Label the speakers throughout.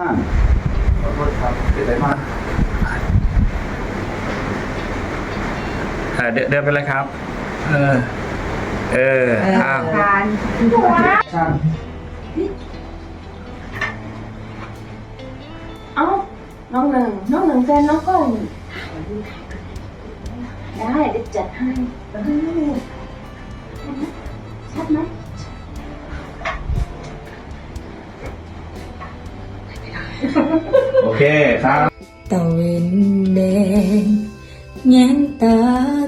Speaker 1: อ่าขอโทษครับเป็นไรมาก
Speaker 2: เออเดินเดินไปเลยครับ เออ เอออ้าว
Speaker 3: การ
Speaker 1: ช่าง
Speaker 3: เอ้าน้องหนึ่งน้องหนึ่งแฟนน้องก้อยได้เดี๋ยวจัดให้เออชัดไหม
Speaker 1: เคครับ
Speaker 4: ตะเวนแดงแง้นตา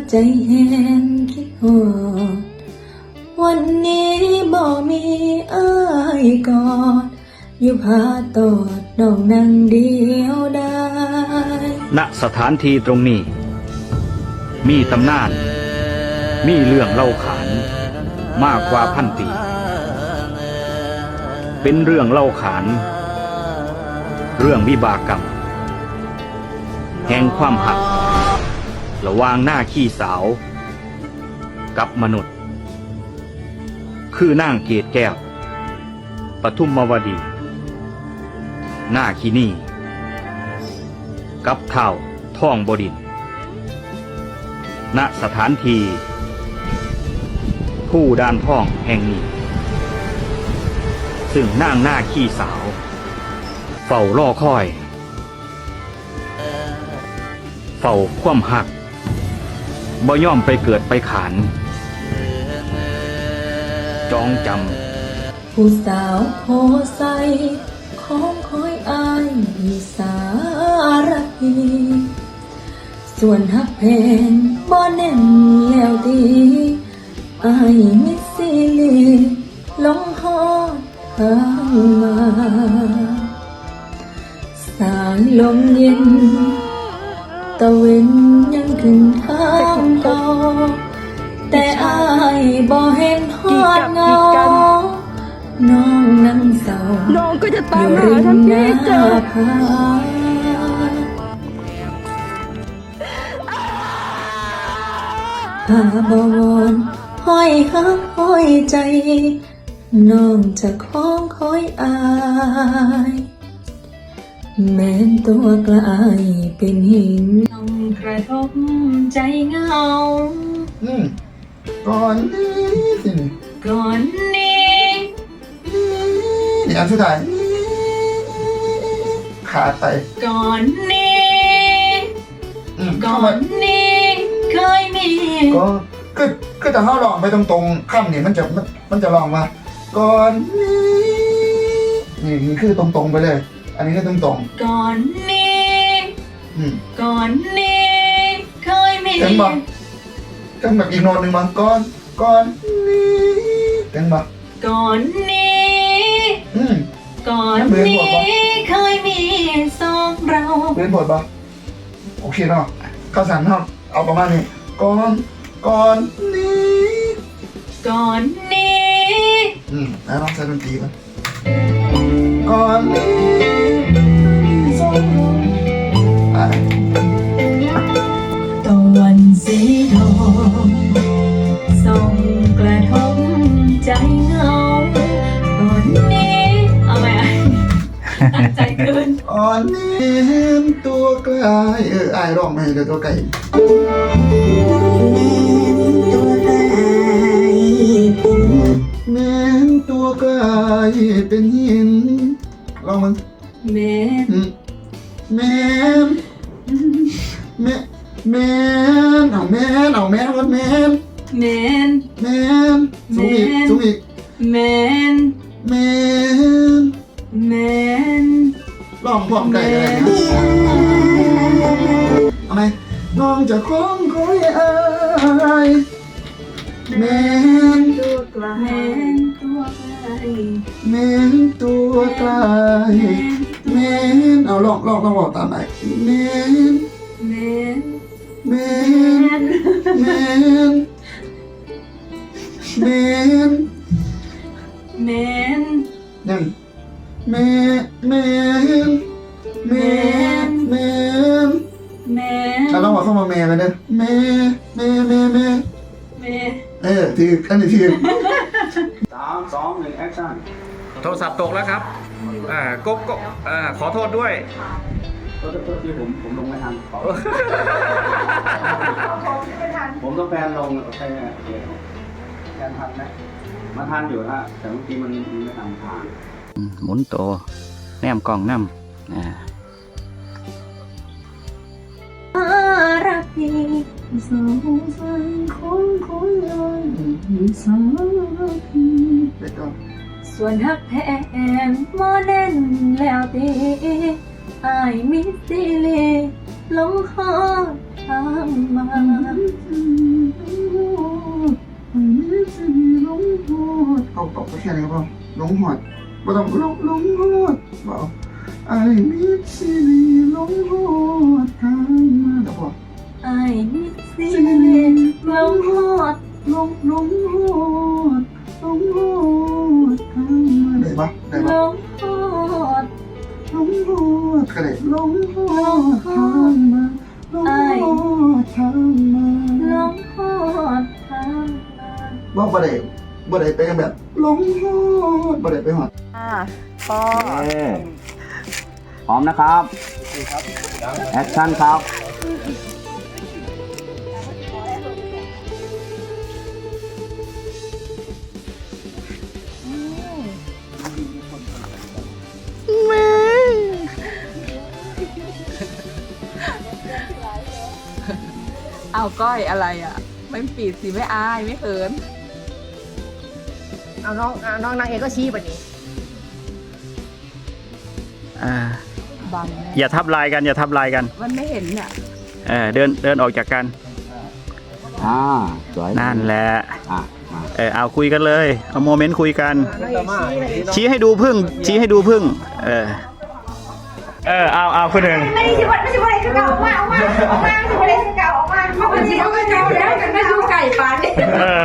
Speaker 4: ใจแห้งคิดหอดวันนี้บ่มีอ้ายกอดอยู่พาตอดดอกนางเดียวได้
Speaker 5: ณสถานที่ตรงนี้ มีตำนาน มีเรื่องเล่าขาน มากกว่าพันปี เป็นเรื่องเล่าขาน เรื่องวิบากกรรม แห่งความหัก ระวางหน้าขี้สาว กับมนุษย์ คือนางเกตแก้ว ปทุมมวดี หน้าคีนี่ กับเท่าท่องบดิน ณสถานที่ผู้ดานท่องแห่งนี้ ซึ่งนางหน้าขี้สาว เฝ้าล่อคอยเฝ้าคว่ำหักบ่ย่อมไปเกิดไปขาน จองจำ
Speaker 4: ผู้สาวโพใสของคอยอายมีสารพีส่วนฮักแพงบ่แน่นแล้วดีอายมิสิลีลงฮอดทางมา ลมเย็น ตะเวนยังขึ้นทางต่อแต่อายบ่เห็นฮอดเงา น้องนั่งเศร้า
Speaker 6: น้องก็จะตาม
Speaker 4: ยู่ริ
Speaker 6: หามท่าน
Speaker 4: หน้า
Speaker 6: พี่เจอ
Speaker 4: ผาหาบวรห้อยหักห้อยใจ น้องจะคล้องคอยอาย แม้นตัวกลายเป็นหินน้องกระทบใจเหงา
Speaker 1: อืมก่อนนี้สิ
Speaker 4: ก่อนนี้
Speaker 1: นี่อันสุดท้ายขาดไป
Speaker 4: ก่อนนี้
Speaker 1: อืม
Speaker 4: ก่
Speaker 1: เข้า
Speaker 4: อ
Speaker 1: มาน
Speaker 4: นี้เคยมี
Speaker 1: ก็คือคือแต่เขาลองไปตรงๆค่ำนี่มันจะมันมันจะลองมาก่อนนี้นี่นี่คือตรงๆไปเลย อันนี้คือตรง
Speaker 4: ก่อนนี้
Speaker 1: ๆอืม
Speaker 4: ก่อนนี้เคยมี
Speaker 1: เต็มบ่เต็มแบบอีกโน้ตหนึ่งบ่ก่อนก่อนนี้เต็มบ่
Speaker 4: ก่อนนี้
Speaker 1: อืม
Speaker 4: ก่อน
Speaker 1: เบื่อหม
Speaker 4: นี้
Speaker 1: ดปะ
Speaker 4: เคยมีสองเรา
Speaker 1: เล่นบทบ่โอเคเนาะข้าวสารเนาะเอาประมาณนี้ก่อนก่อนนี้
Speaker 4: ก่อนนี้
Speaker 1: อืมแล้วลองใส่ดนตรีกัน ก่อนนี้สองเรา
Speaker 4: ตะวันสีทองส่องกระทบใจเงาก่อนนี้ เอาไหมอะตั้งใจเกิน
Speaker 1: อ่อนนี้เห็นตัวไกลเอออายร้องไม่เดี๋ยตัวไก่แม้นตัวกลายเป็นหิน ลองมัน
Speaker 4: แม่
Speaker 1: อืมแม่นแม่แม่นเอาแม่นเอาแม่นก่อนแม่น
Speaker 4: แม่น
Speaker 1: แม่นสูงอีกสูงอีก
Speaker 4: แม่น
Speaker 1: แม่น
Speaker 4: แม่น
Speaker 1: ร้องพร้อมกันอะไรนะเอาไหมน้องจะคล้องคอยอาย แม่น
Speaker 4: ตัวไกลแม่นตัวไกล
Speaker 1: แม่นตัวไกลแม่นเอาลองลองลองบอกตามไปแม่น
Speaker 4: แม่น
Speaker 1: แม่นแม่นแม่น
Speaker 4: แม่น
Speaker 1: ยังแม่แม่น ออถืออันนี้ถือ
Speaker 2: สามสองหนึ่งแอคชั่นโทรศัพท์ตกแล้วครับ
Speaker 1: เอ่า
Speaker 2: ก็ก็อ่าขอโทษด้วย
Speaker 6: ก็ก็ที่ผมผมลงไม่ทันขอผมต้องแพนลงแพนแพนทันไหมมันทันอยู่ฮะแต่เมื่อกี้มันมันไม่ทันทาง
Speaker 5: หมุนโตวแนมกล้องน้ำอ่า
Speaker 4: สองฝันของคนลอยสองพี
Speaker 1: ไปต่อ
Speaker 4: ส่วนฮักแพงมอแน่นแล้วตีอายมิสซิลีลงคอทางมา
Speaker 1: เอาตกไปแค่นี้ก็พอลงหอดไม่ต้องลงลงหอดเปล่าไอ้มิดซีรีลงหอดทางมา อา
Speaker 4: ยมิสิลงคอ
Speaker 1: ลงลงหอดลงหอดทางมาได้ปะได้
Speaker 4: ล
Speaker 1: ปะ
Speaker 4: งคอ
Speaker 1: ลงหอดก็ได้ลงหอดทางมาลงหอดทางมา
Speaker 4: ลงคอทางมา
Speaker 1: ว่าบ่ได้บ่ได้ไปแบบลงหอดบ่ได้ไปหอด
Speaker 6: พร้อมนะครับ แอคชั่นครับ
Speaker 7: เอาก้อยอะไรอะ ไม่ปิดสิไม่อายไม่เขิน
Speaker 8: เอาน้องเอาน้องนางเอกก็ชี้แบบนี้
Speaker 5: อ่า
Speaker 7: บังแน่
Speaker 5: อย่าทับลายกันอย่าทับลายกัน
Speaker 7: มันไม่เห็นเนี่ย
Speaker 5: เออเดินเดินออกจากกัน
Speaker 6: อ่าสวย
Speaker 5: นั่นแหละ
Speaker 6: อะมา
Speaker 5: เออเอาคุยกันเลยเอาโมเมนต์คุยกัน
Speaker 8: นางเอกชี้เลย
Speaker 5: ชี้ให้ดูพึ่ง ชี้ให้ดูพึ่ง เออ เออเอาเอาคุณหนึ่ง
Speaker 3: ไม่ใช่วันไม่ใช่วันอะไรคือเก่าออกมาออกมาออกมาไม่ใช่วันอะไรคือเก่าออก มาเขาเป็นเขาเป็เก่าแล้วกันไม่ดูไก่ปานนี่
Speaker 5: เออ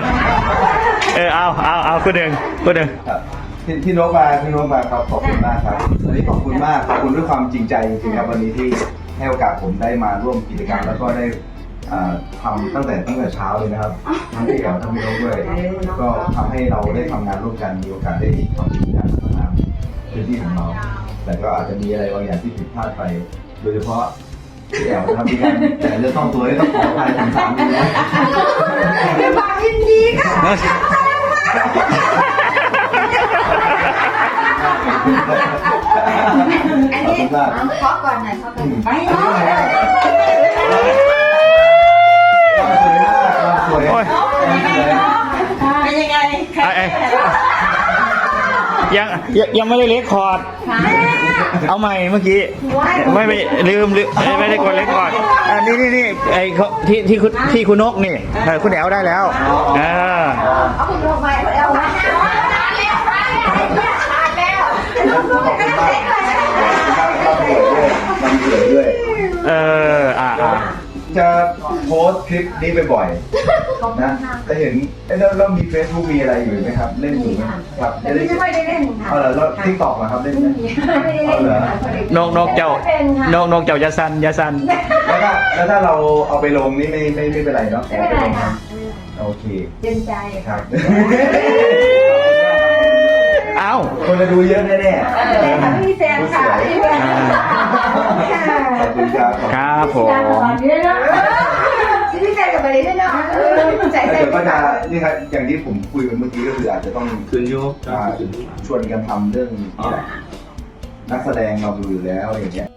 Speaker 5: เออเอาเอาเอาคุณหนึ่งคุณหนึ่ง
Speaker 9: ครับพี่พี่นกมาพี่นกมาครับขอบคุณมากครับวันนี้ขอบคุณมากขอบคุณด้วยความจริงใจจริงๆครับวันนี้ที่ให้โอกาสผมได้มาร่วมกิจกรรมแล้วก็ได้อ่าทำตั้งแต่ตั้งแต่เช้าเลยนะครับทั้งพี่แอ๋ทั้งพี่นกด้วยก็ทำให้เราได้ทำงานร่วมกันมีโอกาสได้ทำงานพัฒนาพื้นที่ของเราแต่ก็อาจจะมีอะไรบางอย่างที่ผิดพลาดไป โดยเฉพาะ พี่แอ๋วนะครับมีการแต่เรื่องต้องตัวให้ต้องขออภัยทางสามนิดนะ
Speaker 3: ด้วยความยินดีค่ะ
Speaker 9: อันนี้
Speaker 3: ขอก่อนหน่อยขอก่อนไป
Speaker 9: สวย
Speaker 5: โอ้ย
Speaker 3: เป็นยังไง
Speaker 5: ไอ้ไอ้ยังยังยังไม่ได้เลคคอร์ด เอาใหม่เมื่อกี้ ไม่ไม่ลืมลืมไม่ไม่ได้กดเลคคอร์ดอันนี้นี่นี่ไอ้เขาที่ที่คุณที่คุณนกนี่เออคุณแอวได้แล้วเออ
Speaker 3: เอาคุณลงไปเอามาแล้วมาแล้วมาแล้วมาแล้วลูกลูกก็ได้เลย
Speaker 9: มันเกิดด้วย
Speaker 5: เอออ่าอ่า
Speaker 9: จะโพสต์คลิปนี้บ่อยๆนะจะเห็นเอ้ยแล้วแล้วมี Facebook มีอะไรอยู่ไหมครับ เล่นอยู่ไหมครับ
Speaker 3: แต่ไม่ไม่ได้เล่นค่ะ
Speaker 9: เอาเหรอแล้วทิกตอกนะครับเล่นไหม
Speaker 3: ไม่ได้เล่นค่ะ
Speaker 5: นกนกเจ้านกนกเจ้าอยาสันอยาสัน
Speaker 9: แล้วถ้าแล้วถ้าเราเอาไปลงนี่ไม่ไม่ไม่เป็นไรเนาะ
Speaker 3: ไม่เป็นไรค่ะ
Speaker 9: โอเค
Speaker 3: เต็มใจ
Speaker 9: ครับ
Speaker 5: เอ้า
Speaker 9: คนจะดูเยอะแน่ๆ
Speaker 3: แต่ค่ะพี่แซมค่ะพี่แซม
Speaker 9: ขอบคุณครับ
Speaker 5: ครับผม
Speaker 3: พี่แซมกับ ไปเลยด้วยเนาะใจ
Speaker 9: แล้ว
Speaker 3: ใจ
Speaker 9: เดี๋ยวก็จะนี่ครับอย่างที่ผมคุยไปเมื่อกี้ก็คืออาจจะต้อง
Speaker 6: คืนยุค
Speaker 9: อ่าชวนกันทำเรื่องนักแสดงเราดูอยู่แล้วอย่างเงี้ย